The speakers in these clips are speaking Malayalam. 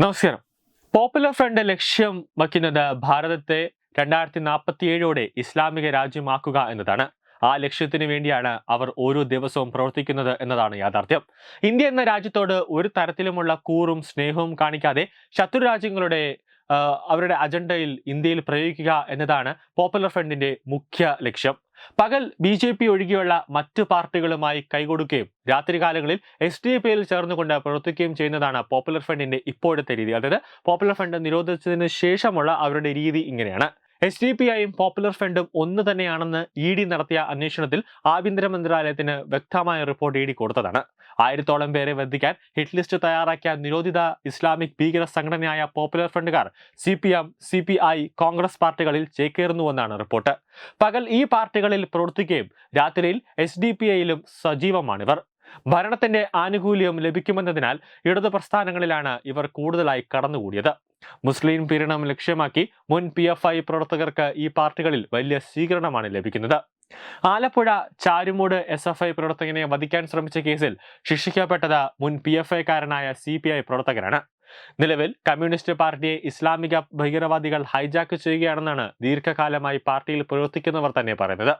നമസ്കാരം. പോപ്പുലർ ഫ്രണ്ട് ലക്ഷ്യം വയ്ക്കുന്നത് ഭാരതത്തെ രണ്ടായിരത്തി നാൽപ്പത്തിയേഴോടെ ഇസ്ലാമിക രാജ്യമാക്കുക എന്നതാണ്. ആ ലക്ഷ്യത്തിന് വേണ്ടിയാണ് അവർ ഓരോ ദിവസവും പ്രവർത്തിക്കുന്നത് എന്നതാണ് യാഥാർത്ഥ്യം. ഇന്ത്യ എന്ന രാജ്യത്തോട് ഒരു തരത്തിലുമുള്ള കൂറും സ്നേഹവും കാണിക്കാതെ ശത്രു രാജ്യങ്ങളുടെ അവരുടെ അജണ്ടയിൽ ഇന്ത്യയിൽ പ്രയോഗിക്കുക എന്നതാണ് പോപ്പുലർ ഫ്രണ്ടിന്റെ മുഖ്യ ലക്ഷ്യം. പകൽ ബി ജെ പി ഒഴികെയുള്ള മറ്റു പാർട്ടികളുമായി കൈകൊടുക്കുകയും രാത്രികാലങ്ങളിൽ എസ് ഡി പിയിൽ ചേർന്നുകൊണ്ട് പ്രവർത്തിക്കുകയും ചെയ്യുന്നതാണ് പോപ്പുലർ ഫ്രണ്ടിന്റെ ഇപ്പോഴത്തെ രീതി. അതായത് പോപ്പുലർ ഫ്രണ്ട് നിരോധിച്ചതിന് ശേഷമുള്ള അവരുടെ രീതി ഇങ്ങനെയാണ്. എസ് ഡി പി ഐയും പോപ്പുലർ ഫ്രണ്ടും ഒന്ന് തന്നെയാണെന്ന് ഇ ഡി നടത്തിയ അന്വേഷണത്തിൽ ആഭ്യന്തര മന്ത്രാലയത്തിന് വ്യക്തമായ റിപ്പോർട്ട് ഇ ഡി കൊടുത്തതാണ്. ആയിരത്തോളം പേരെ വധിക്കാൻ ഹിറ്റ് ലിസ്റ്റ് തയ്യാറാക്കിയ നിരോധിത ഇസ്ലാമിക് ഭീകര സംഘടനയായ popular ഫ്രണ്ടുകാർ C P M C P I Congress പാർട്ടികളിൽ ചേക്കേറുന്നുവെന്നാണ് റിപ്പോർട്ട്. പകൽ ഈ പാർട്ടികളിൽ പ്രവർത്തിക്കുകയും രാത്രിയിൽ എസ് ഡി പി ഐയിലും സജീവമാണിവർ. ഭരണത്തിന്റെ ആനുകൂല്യം ലഭിക്കുമെന്നതിനാൽ ഇടതു പ്രസ്ഥാനങ്ങളിലാണ് ഇവർ കൂടുതലായി കടന്നുകൂടിയത്. മുസ്ലിം പീഡനം ലക്ഷ്യമാക്കി മുൻ പി എഫ് ഐ പ്രവർത്തകർക്ക് ഈ പാർട്ടികളിൽ വലിയ സ്വീകരണമാണ് ലഭിക്കുന്നത്. Alappuzha Charummoodu S F I പ്രവർത്തകനെ വധിക്കാൻ ശ്രമിച്ച കേസിൽ ശിക്ഷിക്കപ്പെട്ടത് മുൻ പി എഫ് ഐക്കാരനായ സി പി ഐ പ്രവർത്തകനാണ്. നിലവിൽ കമ്മ്യൂണിസ്റ്റ് പാർട്ടിയെ ഇസ്ലാമിക ഭീകരവാദികൾ ഹൈജാക്ക് ചെയ്യുകയാണെന്നാണ് ദീർഘകാലമായി പാർട്ടിയിൽ പ്രവർത്തിക്കുന്നവർ തന്നെ പറയുന്നത്.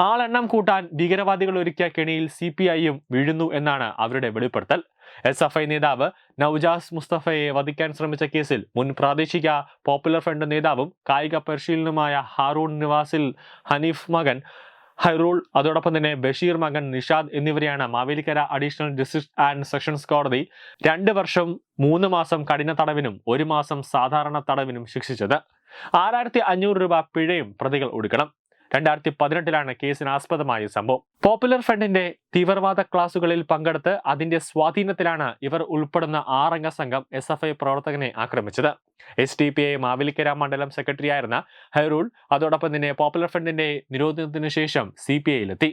ആളെണ്ണം കൂട്ടാൻ ഭീകരവാദികൾ ഒരുക്കിയ കെണിയിൽ സി പി ഐയും വീഴുന്നു എന്നാണ് അവരുടെ വെളിപ്പെടുത്തൽ. എസ് എഫ് ഐ നേതാവ് നൌജാസ് മുസ്തഫയെ വധിക്കാൻ ശ്രമിച്ച കേസിൽ മുൻ പ്രാദേശിക പോപ്പുലർ ഫ്രണ്ട് നേതാവും കായിക പരിശീലനവുമായ ഹാറൂൺ നിവാസിൽ ഹനീഫ് മകൻ ഹൈറൂൾ അതോടൊപ്പം തന്നെ ബഷീർ മകൻ നിഷാദ് എന്നിവരെയാണ് Mavelikkara additional district and sessions കോടതി രണ്ട് വർഷം മൂന്ന് മാസം കഠിന തടവിനും ഒരു മാസം സാധാരണ തടവിനും ശിക്ഷിച്ചത്. ആറായിരത്തി അഞ്ഞൂറ് രൂപ പിഴയും പ്രതികൾ ഒടുക്കണം. രണ്ടായിരത്തി പതിനെട്ടിലാണ് കേസിനാസ്പദമായ സംഭവം. പോപ്പുലർ ഫ്രണ്ടിന്റെ തീവ്രവാദ ക്ലാസുകളിൽ പങ്കെടുത്ത് അതിന്റെ സ്വാധീനത്തിലാണ് ഇവർ ഉൾപ്പെടുന്ന ആറംഗ സംഘം എസ് എഫ് ഐ പ്രവർത്തകനെ ആക്രമിച്ചത്. S T P I Mavelikkara മണ്ഡലം സെക്രട്ടറിയായിരുന്ന ഹൈറൂൾ അതോടൊപ്പം തന്നെ പോപ്പുലർ ഫ്രണ്ടിന്റെ നിരോധനത്തിന് ശേഷം സി പി ഐയിലെത്തി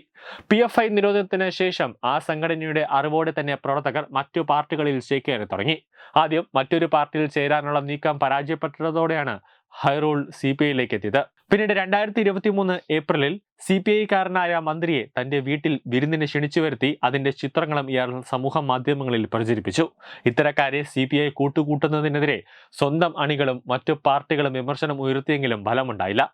പി എഫ് ഐ നിരോധനത്തിന് ശേഷം ആ സംഘടനയുടെ അറിവോടെ തന്നെ പ്രവർത്തകർ മറ്റു പാർട്ടികളിൽ ചേക്കേറി തുടങ്ങി. ആദ്യം മറ്റൊരു പാർട്ടിയിൽ ചേരാനുള്ള നീക്കം പരാജയപ്പെട്ടതോടെയാണ് ഹൈറൂൾ സി പി ഐയിലേക്ക് എത്തിയത്. പിന്നീട് രണ്ടായിരത്തി ഇരുപത്തി മൂന്ന് ഏപ്രിലിൽ സി പി ഐക്കാരനായ മന്ത്രിയെ തന്റെ വീട്ടിൽ വിരുന്നിന് ക്ഷണിച്ചു വരുത്തി അതിന്റെ ചിത്രങ്ങളും ഇയാൾ സമൂഹ മാധ്യമങ്ങളിൽ പ്രചരിപ്പിച്ചു. ഇത്തരക്കാരെ സി പി ഐ കൂട്ടുകൂട്ടുന്നതിനെതിരെ സ്വന്തം അണികളും മറ്റു പാർട്ടികളും വിമർശനം ഉയർത്തിയെങ്കിലും ഫലമുണ്ടായില്ല.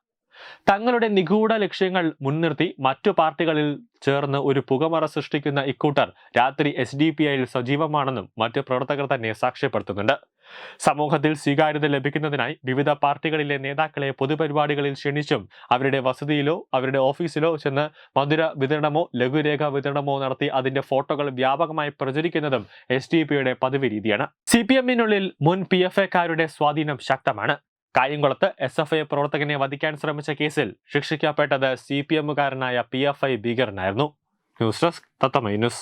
തങ്ങളുടെ നിഗൂഢ ലക്ഷ്യങ്ങൾ മുൻനിർത്തി മറ്റു പാർട്ടികളിൽ ചേർന്ന് ഒരു പുകമറ സൃഷ്ടിക്കുന്ന ഇക്കൂട്ടർ രാത്രി എസ് ഡി പി ഐയിൽ സജീവമാണെന്നും മറ്റു പ്രവർത്തകർ തന്നെ സാക്ഷ്യപ്പെടുത്തുന്നുണ്ട്. സമൂഹത്തിൽ സ്വീകാര്യത ലഭിക്കുന്നതിനായി വിവിധ പാർട്ടികളിലെ നേതാക്കളെ പൊതുപരിപാടികളിൽ ക്ഷണിച്ചും അവരുടെ വസതിയിലോ അവരുടെ ഓഫീസിലോ ചെന്ന് മധുര വിതരണമോ ലഘുരേഖ വിതരണമോ നടത്തി അതിന്റെ ഫോട്ടോകൾ വ്യാപകമായി പ്രചരിക്കുന്നതും എസ് ഡി പിയുടെ പതിവ് രീതിയാണ്. സി പി എമ്മിനുള്ളിൽ മുൻ പി എഫ് എക്കാരുടെ സ്വാധീനം ശക്തമാണ്. കായംകുളത്ത് എസ് എഫ് ഐ പ്രവർത്തകനെ വധിക്കാൻ ശ്രമിച്ച കേസിൽ ശിക്ഷിക്കപ്പെട്ടത് സി പി എമ്മുകാരനായ P F I ഭീകരനായിരുന്നു. News desk Tatwamayi news.